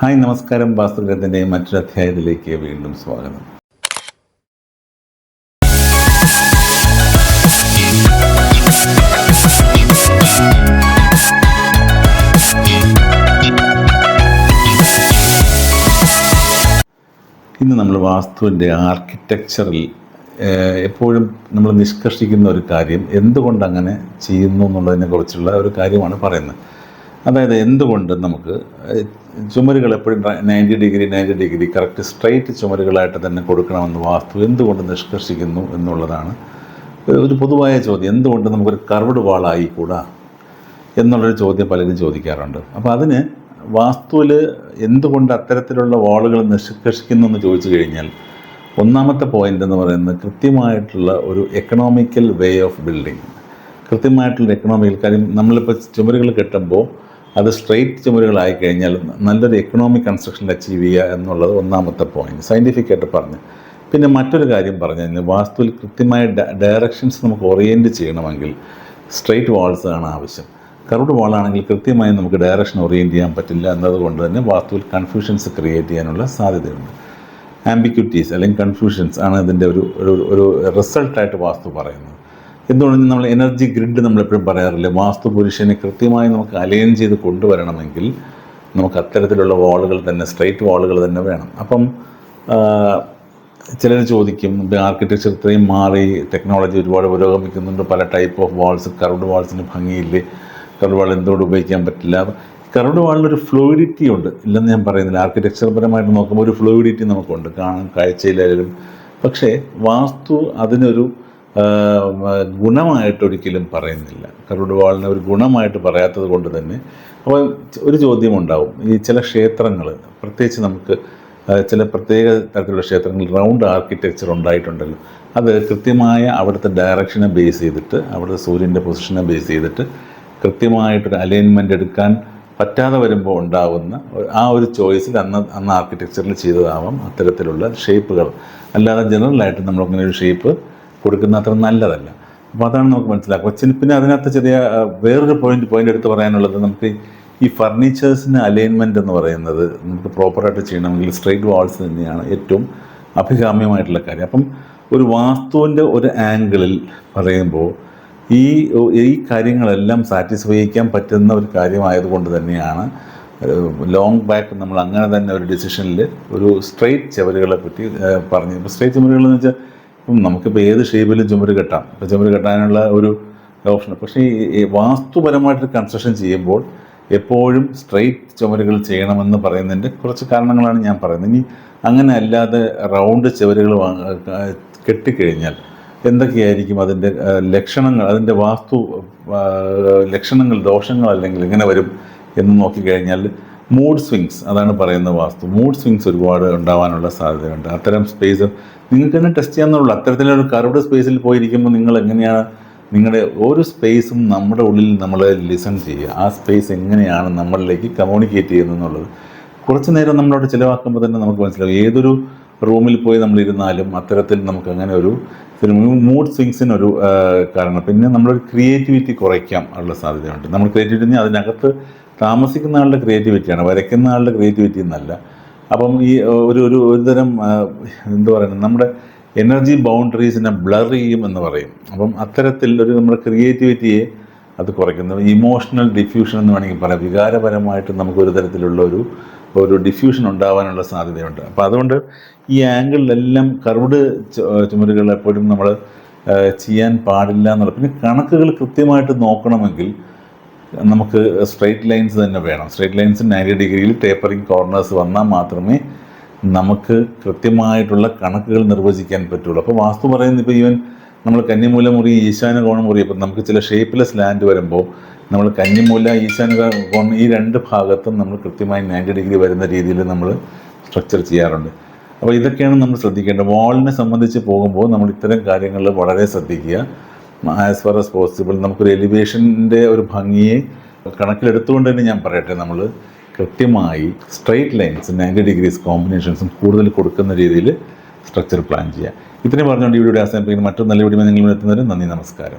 Hi നമസ്കാരം. വാസ്തുഗ്രഹത്തിന്റെ മറ്റൊരു അധ്യായത്തിലേക്ക് വീണ്ടും സ്വാഗതം. ഇന്ന് നമ്മൾ വാസ്തുവിന്റെ ആർക്കിടെക്ചറിൽ എപ്പോഴും നമ്മൾ നിഷ്കർഷിക്കുന്ന ഒരു കാര്യം എന്തുകൊണ്ട് അങ്ങനെ ചെയ്യുന്നു എന്നുള്ളതിനെ കുറിച്ചുള്ള ഒരു കാര്യമാണ് പറയുന്നത്. അതായത് എന്തുകൊണ്ട് നമുക്ക് ചുമരുകൾ എപ്പോഴും ninety degree ninety degree correct straight ചുമരുകളായിട്ട് തന്നെ കൊടുക്കണമെന്ന് വാസ്തു എന്തുകൊണ്ട് നിഷ്കർഷിക്കുന്നു എന്നുള്ളതാണ് ഒരു പൊതുവായ ചോദ്യം. എന്തുകൊണ്ട് നമുക്കൊരു കർവ്ഡ് വാളായി കൂടാ എന്നുള്ളൊരു ചോദ്യം പലരും ചോദിക്കാറുണ്ട്. അപ്പോൾ അതിന് വാസ്തുവിൽ എന്തുകൊണ്ട് അത്തരത്തിലുള്ള വാളുകൾ നിഷ്കർഷിക്കുന്നു എന്ന് ചോദിച്ചു കഴിഞ്ഞാൽ ഒന്നാമത്തെ പോയിന്റ് എന്ന് പറയുന്നത് കൃത്യമായിട്ടുള്ള ഒരു എക്കണോമിക്കൽ വേ ഓഫ് ബിൽഡിംഗ് കൃത്യമായിട്ടുള്ള എക്കണോമിക്കൽ കാര്യം നമ്മളിപ്പോൾ ചുമരുകൾ കെട്ടുമ്പോൾ അത് സ്ട്രെയിറ്റ് ചുമരുകളായി കഴിഞ്ഞാൽ നല്ലൊരു എക്കണോമിക് കൺസ്ട്രക്ഷൻ അച്ചീവ് ചെയ്യുക എന്നുള്ളത് ഒന്നാമത്തെ പോയിന്റ് സയന്റിഫിക് ആയിട്ട് പറഞ്ഞു. പിന്നെ മറ്റൊരു കാര്യം പറഞ്ഞു കഴിഞ്ഞാൽ വാസ്തുവിൽ കൃത്യമായ ഡയറക്ഷൻസ് നമുക്ക് ഓറിയന്റ് ചെയ്യണമെങ്കിൽ സ്ട്രെയിറ്റ് വാൾസ് ആണ് ആവശ്യം. കറുഡ് വാളാണെങ്കിൽ കൃത്യമായി നമുക്ക് ഡയറക്ഷൻ ഓറിയന്റ് ചെയ്യാൻ പറ്റില്ല എന്നതുകൊണ്ട് തന്നെ വാസ്തുവിൽ കൺഫ്യൂഷൻസ് ക്രിയേറ്റ് ചെയ്യാനുള്ള സാധ്യതയുണ്ട്. ആംബിക്യൂറ്റീസ് അല്ലെങ്കിൽ കൺഫ്യൂഷൻസ് ആണ് ഇതിന്റെ ഒരു ഒരു റിസൾട്ടായിട്ട് വാസ്തു പറയുന്നത്. എന്തുകൊണ്ട് നമ്മൾ എനർജി ഗ്രിഡ് നമ്മളെപ്പോഴും പറയാറില്ല? വാസ്തു പുരുഷനെ കൃത്യമായി നമുക്ക് അലൈൻ ചെയ്ത് കൊണ്ടുവരണമെങ്കിൽ നമുക്ക് അത്തരത്തിലുള്ള വാളുകൾ തന്നെ സ്ട്രൈറ്റ് വാളുകൾ തന്നെ വേണം. അപ്പം ചിലർ ചോദിക്കും ആർക്കിടെക്ചർ ഇത്രയും മാറി ടെക്നോളജി ഒരുപാട് പുരോഗമിക്കുന്നുണ്ട് പല ടൈപ്പ് ഓഫ് വാൾസ് കർവ്ഡ് വാൾസിന് ഭംഗിയില്ലേ? കർവ്ഡ് വാൾ എന്തുകൊണ്ട് ഉപയോഗിക്കാൻ പറ്റില്ല? കർവ്ഡ് വാളിനൊരു ഫ്ലൂയിഡിറ്റി ഉണ്ട്. ഇല്ലെന്ന് ഞാൻ പറയുന്നില്ല. ആർക്കിടെക്ചർ പരമായിട്ട് നോക്കുമ്പോൾ ഒരു ഫ്ലൂയിഡിറ്റി നമുക്കുണ്ട്. കാണാൻ കാഴ്ചയിലായാലും. പക്ഷേ വാസ്തു അതിനൊരു ആ, ഗുണമായിട്ട് ഒരിക്കലും പറയുന്നില്ല. കർവ്ഡ് വാളിനെ ഒരു ഗുണമായിട്ട് പറയാത്തത് കൊണ്ട് തന്നെ അപ്പോൾ ഒരു ചോദ്യമുണ്ടാവും. ഈ ചില ക്ഷേത്രങ്ങൾ പ്രത്യേകിച്ച് നമുക്ക് ചില പ്രത്യേക തരത്തിലുള്ള ക്ഷേത്രങ്ങൾ റൗണ്ട് ആർക്കിടെക്ചർ ഉണ്ടായിട്ടുണ്ടല്ലോ. അത് കൃത്യമായ അവിടുത്തെ ഡയറക്ഷനെ ബേസ് ചെയ്തിട്ട് അവിടുത്തെ സൂര്യന്റെ പൊസിഷനെ ബേസ് ചെയ്തിട്ട് കൃത്യമായിട്ടൊരു അലൈൻമെന്റ് എടുക്കാൻ പറ്റാതെ വരുമ്പോൾ ഉണ്ടാകുന്ന ആ ഒരു ചോയ്സിൽ അന്ന് അന്ന് ആർക്കിടെക്ചറിൽ ചെയ്തതാവാം അത്തരത്തിലുള്ള ഷേപ്പുകൾ. അല്ലാതെ ജനറലായിട്ട് നമ്മളങ്ങനെ ഒരു ഷേപ്പ് കൊടുക്കുന്ന അത്ര നല്ലതല്ല. അപ്പോൾ അതാണ് നമുക്ക് മനസ്സിലാക്കുക. കൊച്ചിന് പിന്നെ അതിനകത്ത് ചെറിയ വേറൊരു പോയിന്റ് പോയിന്റ് എടുത്ത് പറയാനുള്ളത് നമുക്ക് ഈ ഫർണിച്ചേഴ്സിന് അലൈൻമെന്റ് എന്ന് പറയുന്നത് നമുക്ക് പ്രോപ്പറായിട്ട് ചെയ്യണമെങ്കിൽ സ്ട്രെയിറ്റ് വാൾസ് തന്നെയാണ് ഏറ്റവും അഭികാമ്യമായിട്ടുള്ള കാര്യം. അപ്പം ഒരു വാസ്തുവിന്റെ ഒരു ആംഗിളിൽ പറയുമ്പോൾ ഈ ഈ കാര്യങ്ങളെല്ലാം സാറ്റിസ്ഫൈ ചെയ്യാൻ പറ്റുന്ന ഒരു കാര്യമായതുകൊണ്ട് തന്നെയാണ് ലോങ് ബാക്ക് നമ്മൾ അങ്ങനെ തന്നെ ഒരു ഡിസിഷനിൽ ഒരു സ്ട്രെയിറ്റ് ചുവരുകളെ പറ്റി പറഞ്ഞു. ഇപ്പോൾ സ്ട്രെയിറ്റ് ചുമരുകൾ വെച്ചാൽ ഇപ്പം നമുക്കിപ്പോൾ ഏത് ഷേപ്പിലും ചുമര് കെട്ടാം. ഇപ്പോൾ ചുമര് കെട്ടാനുള്ള ഒരു ഓപ്ഷൻ പക്ഷേ ഈ വാസ്തുപരമായിട്ടൊരു വാസ്തുപരമായിട്ട് കൺസ്ട്രക്ഷൻ ചെയ്യുമ്പോൾ എപ്പോഴും സ്ട്രെയിറ്റ് ചുമരുകൾ ചെയ്യണമെന്ന് പറയുന്നതിന്റെ കുറച്ച് കാരണങ്ങളാണ് ഞാൻ പറയുന്നത്. ഇനി അങ്ങനെ അല്ലാതെ റൗണ്ട് ചുവരുകൾ കെട്ടിക്കഴിഞ്ഞാൽ എന്തൊക്കെയായിരിക്കും അതിന്റെ ലക്ഷണങ്ങൾ അതിന്റെ വാസ്തു ലക്ഷണങ്ങൾ ദോഷങ്ങൾ അല്ലെങ്കിൽ എങ്ങനെ വരും എന്ന് നോക്കിക്കഴിഞ്ഞാൽ മൂഡ് സ്വിങ്സ് അതാണ് പറയുന്ന വാസ്തു. മൂഡ് സ്വിങ്സ് ഒരുപാട് ഉണ്ടാവാനുള്ള സാധ്യതയുണ്ട്. അത്തരം സ്പേസ് നിങ്ങൾക്ക് തന്നെ ടെസ്റ്റ് ചെയ്യാന്നുള്ളൂ അത്തരത്തിലൊരു കർവ്ഡ് സ്പേസിൽ പോയിരിക്കുമ്പോൾ നിങ്ങൾ എങ്ങനെയാണ് നിങ്ങളുടെ ഓരോ സ്പേസും നമ്മുടെ ഉള്ളിൽ നമ്മൾ ലിസൺ ചെയ്യുക. ആ സ്പേസ് എങ്ങനെയാണ് നമ്മളിലേക്ക് കമ്മ്യൂണിക്കേറ്റ് ചെയ്യുന്നത് എന്നുള്ളത്. കുറച്ച് നേരം നമ്മളോട് ചിലവാക്കുമ്പോൾ തന്നെ നമുക്ക് മനസ്സിലാവും. ഏതൊരു റൂമിൽ പോയി നമ്മളിരുന്നാലും അത്തരത്തിൽ നമുക്ക് അങ്ങനെ ഒരു മൂഡ് സ്വിങ്സിനൊരു കാരണം. പിന്നെ നമ്മളൊരു ക്രിയേറ്റിവിറ്റി കുറയ്ക്കാം ഉള്ള സാധ്യതയുണ്ട്. നമ്മൾ ക്രിയേറ്റിവിറ്റി അതിനകത്ത് താമസിക്കുന്ന ആളുടെ ക്രിയേറ്റിവിറ്റിയാണ് വരയ്ക്കുന്ന ആളുടെ ക്രിയേറ്റിവിറ്റി എന്നല്ല. അപ്പം ഈ ഒരു ഒരു ഒരുതരം എന്ത് പറയുന്നത് നമ്മുടെ എനർജി ബൗണ്ടറീസിനെ ബ്ലർ ചെയ്യും എന്ന് പറയും. അപ്പം അത്തരത്തിൽ ഒരു നമ്മുടെ ക്രിയേറ്റിവിറ്റിയെ അത് കുറയ്ക്കുന്നത് ഇമോഷണൽ ഡിഫ്യൂഷൻ എന്ന് വേണമെങ്കിൽ പറയാം. വികാരപരമായിട്ട് നമുക്ക് ഒരു തരത്തിലുള്ള ഒരു ഒരു ഡിഫ്യൂഷൻ ഉണ്ടാവാനുള്ള സാധ്യതയുണ്ട്. അപ്പോൾ അതുകൊണ്ട് ഈ ആംഗിളിലെല്ലാം കർവ്ഡ് ചുമരുകൾ എപ്പോഴും നമ്മൾ ചെയ്യാൻ പാടില്ല എന്നുള്ള പിന്നെ കണക്കുകൾ കൃത്യമായിട്ട് നോക്കണമെങ്കിൽ നമുക്ക് സ്ട്രെയിറ്റ് ലൈൻസ് തന്നെ വേണം. സ്ട്രെയിറ്റ് ലൈൻസ് നയന്റി ഡിഗ്രിയിൽ ടേപ്പറിങ് കോർണേഴ്സ് വന്നാൽ മാത്രമേ നമുക്ക് കൃത്യമായിട്ടുള്ള കണക്കുകൾ നിർവചിക്കാൻ പറ്റുള്ളൂ. അപ്പോൾ വാസ്തു പറയുന്നത് ഇപ്പോൾ ഈവൻ നമ്മൾ കന്നിമൂല മുറി ഈശാന കോണം മുറി അപ്പം നമുക്ക് ചില ഷേപ്പ്ലെസ് ലാൻഡ് വരുമ്പോൾ നമ്മൾ കന്നിമൂല ഈശാന കോണം ഈ രണ്ട് ഭാഗത്തും നമ്മൾ കൃത്യമായി നയന്റി ഡിഗ്രി വരുന്ന രീതിയിൽ നമ്മൾ സ്ട്രക്ചർ ചെയ്യാറുണ്ട്. അപ്പോൾ ഇതൊക്കെയാണ് നമ്മൾ ശ്രദ്ധിക്കേണ്ടത്. വാളിനെ സംബന്ധിച്ച് പോകുമ്പോൾ നമ്മൾ ഇത്തരം കാര്യങ്ങൾ വളരെ ശ്രദ്ധിക്കുക. ആസ് ഫാർ ആസ് പോസിബിൾ നമുക്കൊരു എലിവേഷന്റെ ഒരു ഭംഗിയെ കണക്കിലെടുത്തുകൊണ്ട് തന്നെ ഞാൻ പറയട്ടെ നമ്മൾ കൃത്യമായി സ്ട്രെയിറ്റ് ലൈൻസ് നയന്റി ഡിഗ്രീസ് കോമ്പിനേഷൻസും കൂടുതൽ കൊടുക്കുന്ന രീതിയിൽ സ്ട്രക്ചർ പ്ലാൻ ചെയ്യുക ഇത്രയും പറഞ്ഞുകൊണ്ട് ഈ വീഡിയോ അവസാനിപ്പിക്കുന്ന. മറ്റൊരു നല്ല വീഡിയോ നിങ്ങൾ എത്തുന്നവരെ നന്ദി നമസ്കാരം.